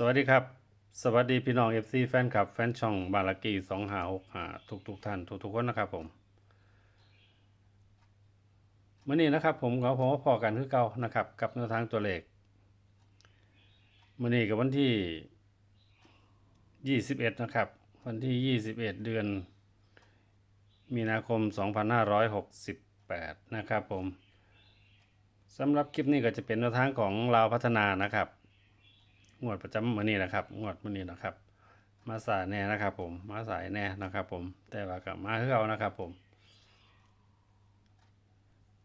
สวัสดีครับ สวัสดีพี่น้อง FC แฟนคลับ แฟนช่องบาลากีสองหาหกหาทุกทุกท่านทุกทุกคนนะครับผมเมื่อนี้นะครับผมเขาผมว่าพอกันคือเก่านะครับ กับแนวทางตัวเลขเมื่อนี้กับวันที่ยี่สิบเอ็ดนะครับ วันที่ยี่สิบเอ็ดเดือน มีนาคมสองพันห้าร้อยหกสิบแปดนะครับผมสำหรับคลิปนี้ก็จะเป็นแนวทางของลาวพัฒนานะครับ งวดประจำมื้อนี้นะครับ งวดมื้อนี้นะครับ มาสายแน่นะครับ ผม มาสายแน่นะครับ ผม แต่ว่าก็มาคือเอานะครับ ผม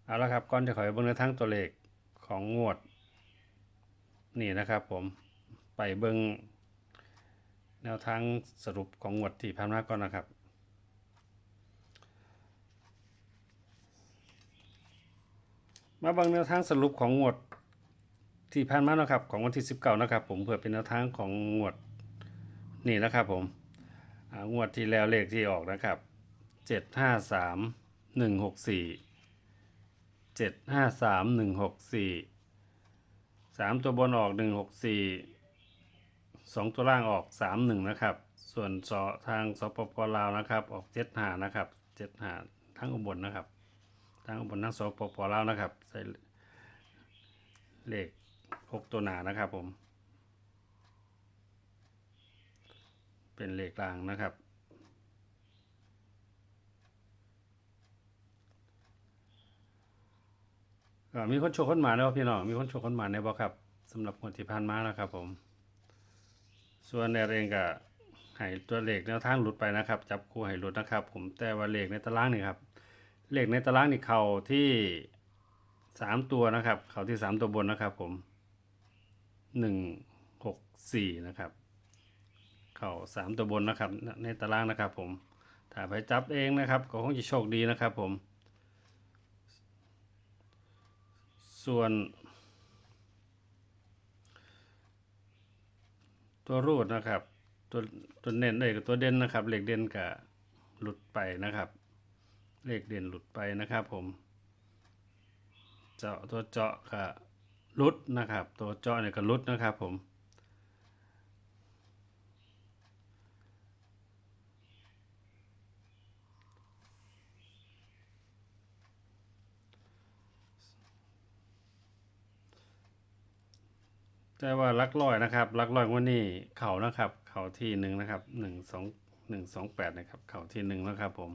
เอาละครับก่อนจะขอไปเบิ่งในทั้งตัวเลขของงวด นี่นะครับ ผม ไปเบิ่งแนวทางสรุปของงวดที่ผ่านมาก่อนนะครับมาเบิ่งแนวทางสรุปของงวด ที่ผ่านมานะครับของวันที่ 19นะครับผมเพื่อเป็นแนวทางของงวดนี่นะครับผมงวดที่แล้วเลขที่ออกนะครับ 753 164 753 164 3 ตัวบนออก 164 2 ตัวล่างออก 31 นะครับ ส่วนสอทางสปปลาวนะครับออก75นะครับ75ทั้งอุบลนะครับทั้งอุบลทั้งสปปลาวนะครับใส่เลข หกตัวหนานะครับผม เป็นเหลขกลางนะครับ ก็มีคนโชว์คนหมาแล้วพี่น้อง มีคนโชว์คนหมาในบ่ครับสำหรับคนที่ผ่านมานะครับผม ส่วนแนเองก็ให้ตัวเหลขแนวทางหลุดไปนะครับ จับคู่ให้หลุดนะครับ ผมแต่ว่าเหลขในตารางนี่ครับเหลขในตารางนี่เข่าที่สามตัวนะครับ เข่าที่สามตัวบนนะครับผม หนึ่งหกสี่นะครับ เข่าสามตัวบนนะครับ ในตารางนะครับผม ถ้าไปจับเองนะครับ ก็คงจะโชคดีนะครับผม ส่วน ตัวรูดนะครับ ตัวตัวเน้นเลยกับตัวเด่นนะครับเลขเด่นกับหลุดไปนะครับ เลขเด่นหลุดไปนะครับผม เจาะตัวเจาะกับ ลุดนะครับ ตัวเจาะเนี่ยก็ลุดนะครับผมแต่ว่าลักลอยนะครับลักลอยวันนี้เข่านะครับ เข่าที่หนึ่งนะครับหนึ่งสองหนึ่งสองแปดนะครับ เข่าที่หนึ่งนะครับผม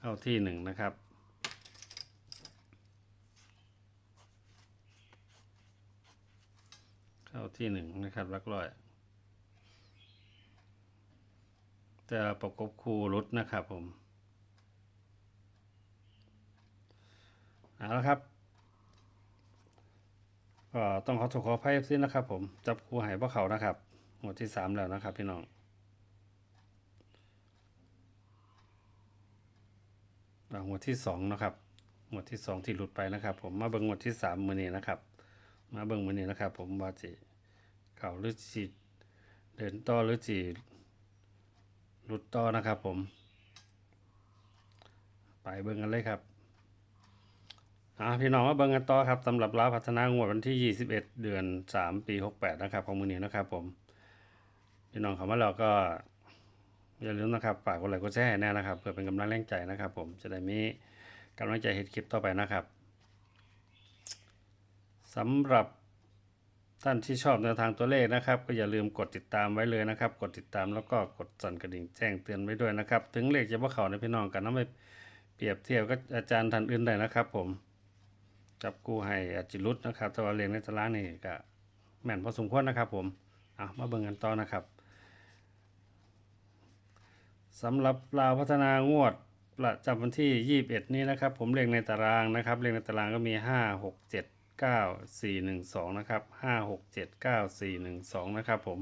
เข้าที่หนึ่งนะครับ เข้าที่หนึ่งนะครับลักลอย จะประกบคู่รุดนะครับผม เอาละครับก็ต้องขอโทษขออภัยซินะครับผม จับคู่หายพวกเขานะครับหมวดที่สามแล้วนะครับพี่น้องหมวดที่สองนะครับ หมวดที่สองที่หลุดไปนะครับ ผมมาเบิ่งหมวดที่สามมือนี้นะครับ มาเบิ่งมือนี้นะครับ ผมว่าจิ เข่าหรือจีเดินต่อหรือจีหลุดต่อนะครับผม ไปเบิ่งกันเลยครับอ่าพี่น้องมาเบิ่งกันต่อครับสำหรับลาวพัฒนางวดวันที่ 21 เดือน 3 ปี 68 นะครับ ของมือนี้นะครับผม พี่น้องคำว่าเราก็อย่าลืมนะครับฝากกดไลค์กดแชร์แน่นะครับเพื่อเป็นกำลังแรงใจนะครับ ผมจะได้มีกำลังใจเฮ็ดคลิปต่อไปนะครับสำหรับ ท่านที่ชอบแนวทางตัวเลขนะครับ ก็อย่าลืมกดติดตามไว้เลยนะครับ กดติดตามแล้วก็กดสั่นกระดิ่งแจ้งเตือนไว้ด้วยนะครับ ถึงเลขจะว่าเขาในพี่น้องกันน้ำไปเปรียบเทียบกับอาจารย์ท่านอื่นได้นะครับ ผม จับกู้ให้อจิรุตนะครับแต่ว่าเรียนในตารางนี่ก็แม่นพอสมควรนะครับ ผมเอามาเบิ่งกันต่อนะครับสำหรับลาวพัฒนางวดประจำวันที่ 21 นี้นะครับ ผมเรียงในตารางนะครับเรียงในตารางก็มี 5 6 7 9 4 1 2 นะครับ 5 6 7 9 4 1 2 นะครับผม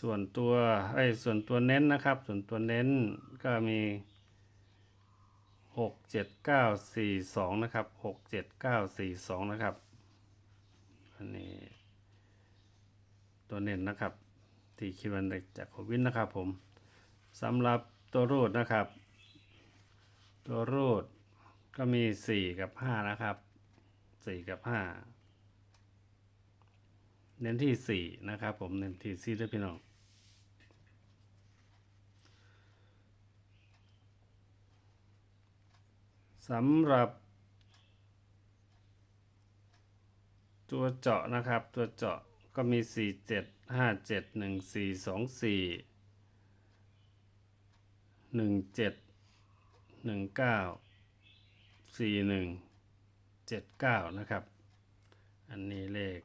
ส่วนตัวไอ้ส่วนตัวเน้นนะครับ ส่วนตัวเน้นก็มีหกเจ็ดเก้าสี่สองนะครับหกเจ็ดเก้าสี่สองนะครับ อันนี้ ตัวเน้นนะครับ ที่คิดวันเล็กจากโควิดนะครับผมสำหรับตัวรูดนะครับ ตัวรูด ก็มีสี่กับห้านะครับสี่กับห้าเน้นที่สี่นะครับ ผมเน้นที่สี่ด้วยพี่น้องสำหรับตัวเจาะนะครับ ตัวเจาะก็มีสี่เจ็ดห้าเจ็ดหนึ่ง สี่สองสี่หนึ่งเจ็ดเก้านะครับ อันนี้เลข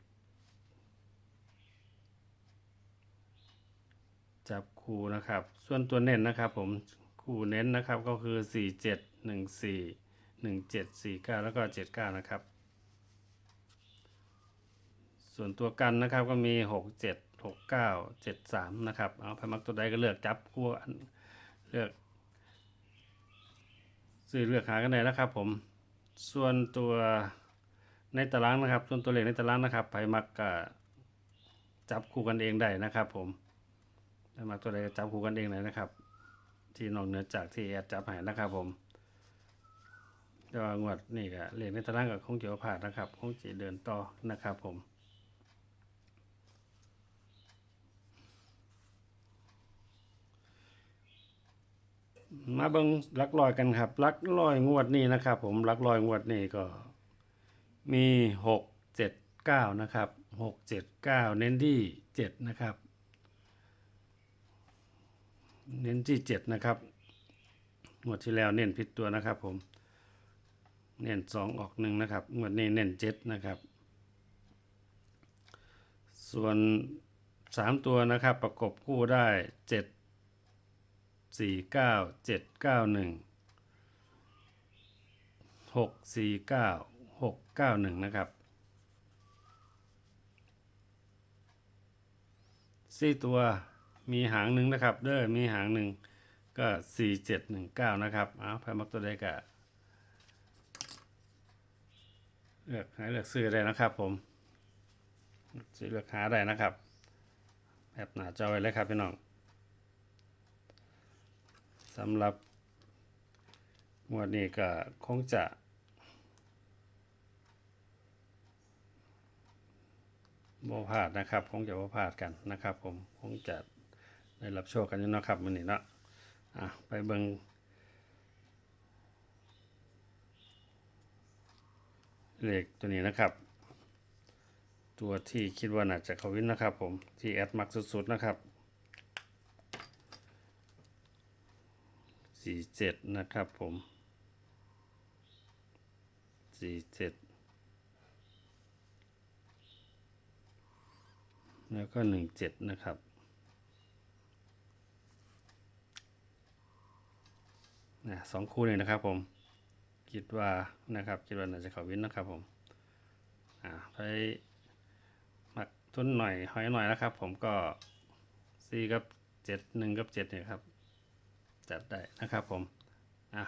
จับคู่นะครับ ส่วนตัวเน้นนะครับผมคู่เน้นนะครับก็คือสี่เจ็ดหนึ่งสี่หนึ่งเจ็ดสี่เก้าแล้วก็เจ็ดเก้านะครับ ส่วนตัวกันนะครับก็มีหกเจ็ดหกเก้าเจ็ดสามนะครับ เอาพมักตัวใดก็เลือกจับคู่เลือก ซื้อเลือกหากันได้นะครับ ผมส่วนตัวในตารางนะครับ ส่วนตัวเลขในตารางนะครับไผมักก็จับคู่กันเองได้นะครับ ผมไผมักตัวใดก็จับคู่กันเองเลยนะครับ ที่นอกเหนือจากที่แอดจับให้นะครับ ผมแต่ว่างวดนี่ก็เลขในตารางก็คงจะบ่ผ่านนะครับ คงจะเดินต่อนะครับ ผม มาเบิงลักลอยกันครับลักลอยงวดนี้นะครับ ผมลักลอยงวดนี้ก็มีหกเจ็ดเก้านะครับหกเจ็ดเก้าเน้นที่เจ็ดนะครับ เน้นที่เจ็ดนะครับงวดที่แล้วเน้นผิดตัวนะครับ ผม เน้นสองออกหนึ่งนะครับงวดนี้เน้นเจ็ดนะครับ ส่วนสามตัวนะครับประกบคู่ได้เจ็ด สี่เก้าเจ็ดเก้าหนึ่งหกสี่เก้าหกเก้าหนึ่งนะครับสี่ตัวมีหางหนึ่งนะครับ เด้อมีหางหนึ่งก็สี่เจ็ดหนึ่งเก้านะครับเอาพายมักตัวใดกะเลือกหาเลือกซื้อได้นะครับผมซื้อเลือกหาได้นะครับแบบหน้าจอไว้เลยครับพี่น้อง สำหรับงวดนี้ก็คงจะ บ่พลาดนะครับ คงจะบ่พลาดกันนะครับ ผมคงจะได้รับโชคกันอยู่นะครับมื้อนี้เนาะอะไปเบิ่งเลขตัวนี้นะครับ ตัวที่คิดว่าน่าจะเขาวินนะครับ ผมที่แอดมักสุดๆนะครับ สี่เจ็ดนะครับผมสี่เจ็ดแล้วก็หนึ่งเจ็ดนะครับนะสองคู่เลยนะครับผม คิดว่านะครับ คิดว่าน่าจะเขาวินนะครับผมอ่าไปมักทุนหน่อยหอยหน่อยนะครับผมก็สี่กับเจ็ดหนึ่งกับเจ็ดเนี่ยครับ จัดได้นะครับผมอะ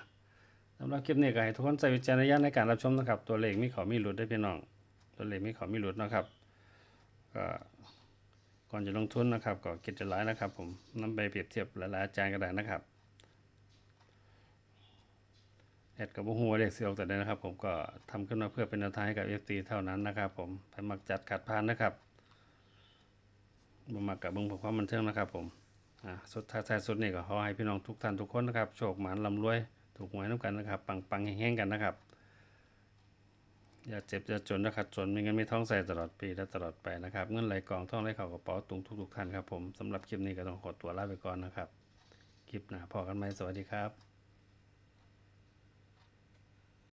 สำหรับคลิปนี้ก็ให้ทุกคนใช้วิจารณญาณในการรับชมนะครับ ตัวเลขมีขามีหลุดได้พี่น้อง ตัวเลขมีขามีหลุดนะครับก็ก่อนจะลงทุนนะครับก็คิดจะหลายนะครับ ผมนำไปเปรียบเทียบหลายๆอาจารย์ก็ได้นะครับแอดกับหัวเลขเสียออกแต่ได้นะครับ ผมก็ทำขึ้นมาเพื่อเป็นแนวทางให้กับเอฟซีเท่านั้นนะครับ ผมไปมักจัดขัดพานนะครับบ่มักกับเบิ่งเพื่อความบันเทิงนะครับ ผม สุดท้ายสุดนี่ก็ขอให้พี่น้องทุกท่านทุกคนนะครับ โชคหมานลำรวย ถูกหวยน้ำกันนะครับ ปังปังๆแห้งๆกันนะครับ อย่าเจ็บอย่าจนนะครับจนมีเงินมีท้องใส่ตลอดปีและตลอดไปนะครับ เงินไหลกองท่องไหลเข่ากระเป๋าตุงทุกๆท่านครับผมสำหรับคลิปนี้ก็ต้องขอตัวลาไปก่อนนะครับ คลิปหน้าพอกันไหมสวัสดีครับ